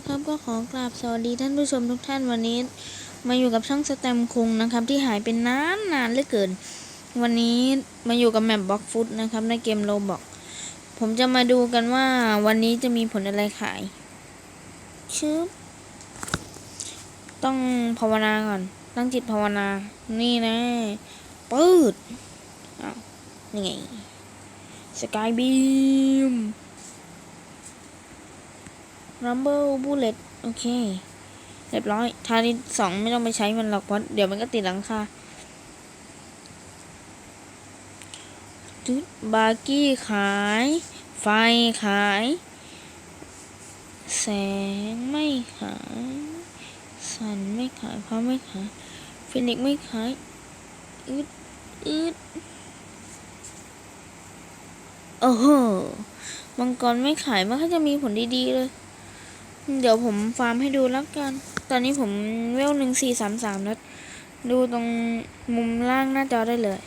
นะครับก็ขอกราบสวัสดีท่านผู้ชมทุกท่านวันนี้ มาอยู่กับช่องสแตมคุงนะครับที่หายเป็นนานนานเหลือเกิน วันนี้มาอยู่กับแมปบล็อกฟุตนะครับในเกมโลบอกผมจะมาดูกันว่าวันนี้จะมีผลอะไรขายชึบต้องภาวนาก่อน ตั้งจิตภาวนา นี่นะปืดอ้าวนี่ไงสกายบีม Rumble Bullet โอเค เรียบร้อยทานิสองไม่ต้องไปใช้มันหรอกเพราะเดี๋ยวมันก็ติดหลังคาจุดบาร์กี้ขาย ไฟขาย แสงไม่ขาย สันไม่ขายเพราะไม่ขายฟินิกไม่ขาย อืดอืดโอ้โหมังกรไม่ขายมันก็จะมีผลดี ๆ เลย เดี๋ยวผมฟาร์มให้ดูแล้วกัน ตอนนี้ผมเวลหนึ่งสี่สามสามแล้ว ดูตรงมุมล่างหน้าจอได้เลย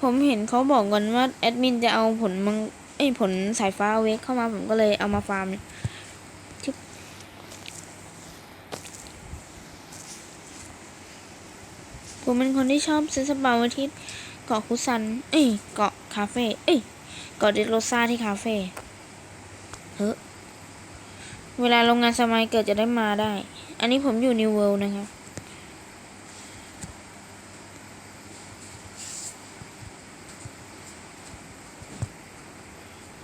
ผมเห็นเขาบอกก่อนว่าแอดมินจะเอาผลมังไอผลสายฟ้าเวกเข้ามาผมก็เลยเอามาฟาร์มผมเป็นคนที่ชอบซื้อสปาไว้ที่เกาะคุซัน เอ้ย เกาะคาเฟ่ เอ้ย เกาะเดโรซาที่คาเฟ่เฮ้ เวลาโรงงานสมัยเกิดจะได้มาได้ อันนี้ผมอยู่นิวเวิลด์นะครับ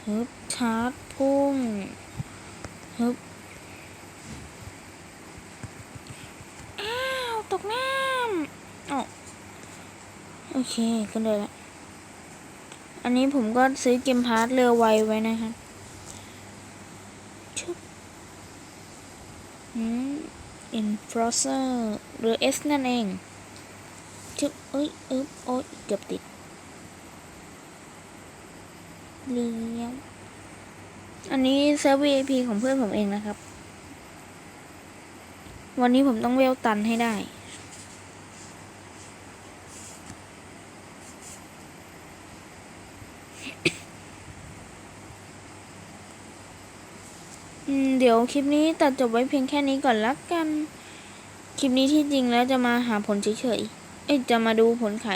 ฮึบชาร์จพุ่ง ฮึบ อ้าว ตกน้ำอ๋อโอเคขึ้นเลยละ อันนี้ผมก็ซื้อเกมพาร์ทเรือไวไว้นะครับ อืม Enforcer หรือ S นั่นเองชึบเอ้ยอึ๊บโอ้ยเกือบติดเลี้ยวอันนี้เซิร์ฟ VIP ของเพื่อนผมเองนะครับ วันนี้ผมต้องเวลตันให้ได้ เดี๋ยวคลิปนี้ตัดจบไว้เพียงแค่นี้ก่อนละกัน คลิปนี้ที่จริงแล้วจะมาหาผลเฉยๆเอ้ยจะมาดูผลขาย